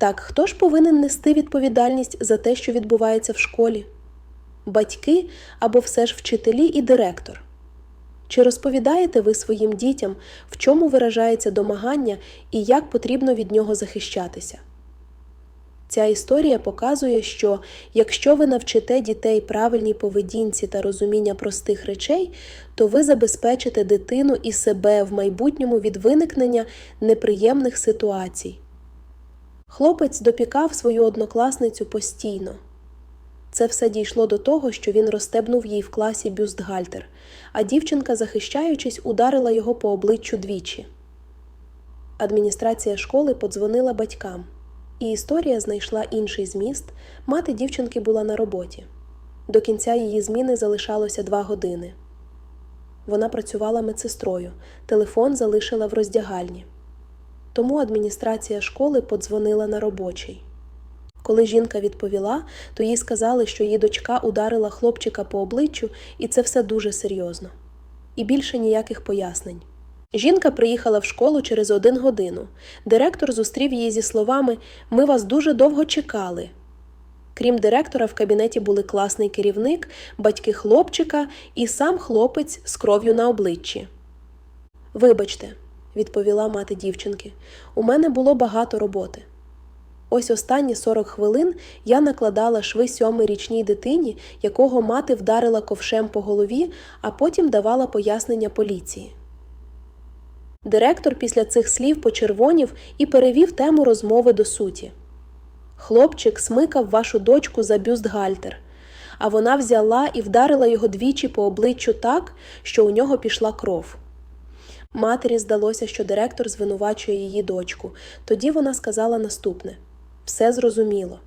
Так хто ж повинен нести відповідальність за те, що відбувається в школі? Батьки або все ж вчителі і директор? Чи розповідаєте ви своїм дітям, в чому виражається домагання і як потрібно від нього захищатися? Ця історія показує, що якщо ви навчите дітей правильній поведінці та розуміння простих речей, то ви забезпечите дитину і себе в майбутньому від виникнення неприємних ситуацій. Хлопець допікав свою однокласницю постійно. Це все дійшло до того, що він розстебнув їй в класі бюстгальтер, а дівчинка, захищаючись, ударила його по обличчю двічі. Адміністрація школи подзвонила батькам, і історія знайшла інший зміст. Мати дівчинки була на роботі. До кінця її зміни залишалося два години. Вона працювала медсестрою, телефон залишила в роздягальні. Тому адміністрація школи подзвонила на робочий. Коли жінка відповіла, то їй сказали, що її дочка ударила хлопчика по обличчю, і це все дуже серйозно. І більше ніяких пояснень. Жінка приїхала в школу через один годину. Директор зустрів її зі словами Ми вас дуже довго чекали. Крім директора, в кабінеті були класний керівник, батьки хлопчика і сам хлопець з кров'ю на обличчі. Вибачте, відповіла мати дівчинки, у мене було багато роботи. Ось останні 40 хвилин я накладала шви сьомирічній дитині, якого мати вдарила ковшем по голові, а потім давала пояснення поліції. Директор після цих слів почервонів і перевів тему розмови до суті. Хлопчик смикав вашу дочку за бюстгальтер, а вона взяла і вдарила його двічі по обличчю так, що у нього пішла кров. Матері здалося, що директор звинувачує її дочку. Тоді вона сказала наступне все зрозуміло.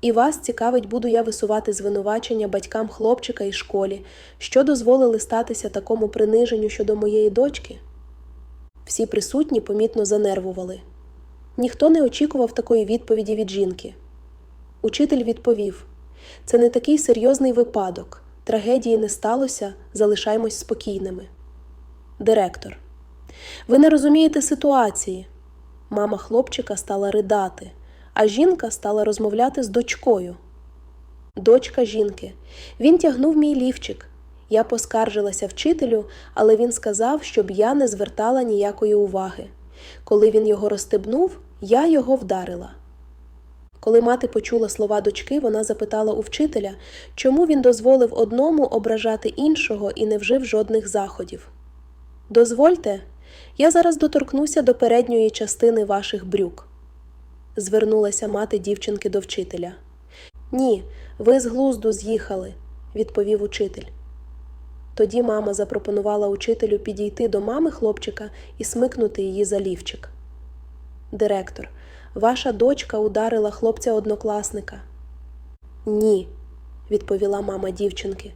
І вас цікавить, буду я висувати звинувачення батькам хлопчика і школі, що дозволили статися такому приниженню щодо моєї дочки. Всі присутні помітно занервували. Ніхто не очікував такої відповіді від жінки. Учитель відповів: це не такий серйозний випадок, трагедії не сталося, залишаймось спокійними. Директор. Ви не розумієте ситуації. Мама хлопчика стала ридати, а жінка стала розмовляти з дочкою. Дочка жінки. Він тягнув мій лівчик. Я поскаржилася вчителю, але він сказав, щоб я не звертала ніякої уваги. Коли він його розстебнув, я його вдарила. Коли мати почула слова дочки, вона запитала у вчителя, чому він дозволив одному ображати іншого і не вжив жодних заходів. Дозвольте, я зараз доторкнуся до передньої частини ваших брюк. Звернулася мати дівчинки до вчителя. Ні, ви з глузду з'їхали, відповів учитель. Тоді мама запропонувала учителю підійти до мами хлопчика і смикнути її за лівчик. Директор, ваша дочка ударила хлопця однокласника. Ні, відповіла мама дівчинки.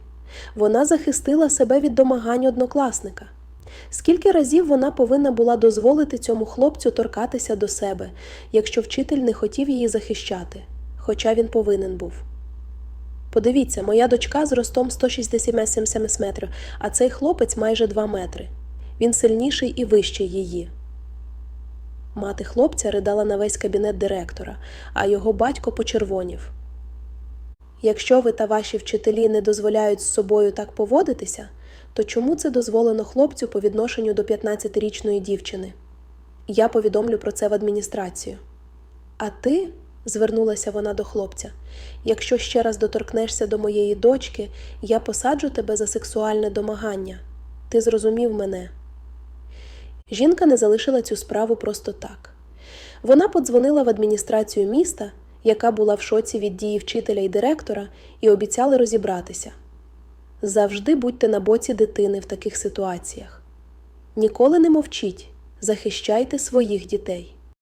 Вона захистила себе від домагань однокласника. Скільки разів вона повинна була дозволити цьому хлопцю торкатися до себе, якщо вчитель не хотів її захищати, хоча він повинен був. Подивіться, моя дочка з ростом 167 метрів, а цей хлопець майже 2 метри. Він сильніший і вищий її. Мати хлопця ридала на весь кабінет директора, а його батько почервонів. Якщо ви та ваші вчителі не дозволяють з собою так поводитися, то чому це дозволено хлопцю по відношенню до 15-річної дівчини? Я повідомлю про це в адміністрацію. А ти, звернулася вона до хлопця, якщо ще раз доторкнешся до моєї дочки, я посаджу тебе за сексуальне домагання. Ти зрозумів мене. Жінка не залишила цю справу просто так. Вона подзвонила в адміністрацію міста, яка була в шоці від дії вчителя і директора, і обіцяли розібратися. Завжди будьте на боці дитини в таких ситуаціях. Ніколи не мовчіть, захищайте своїх дітей.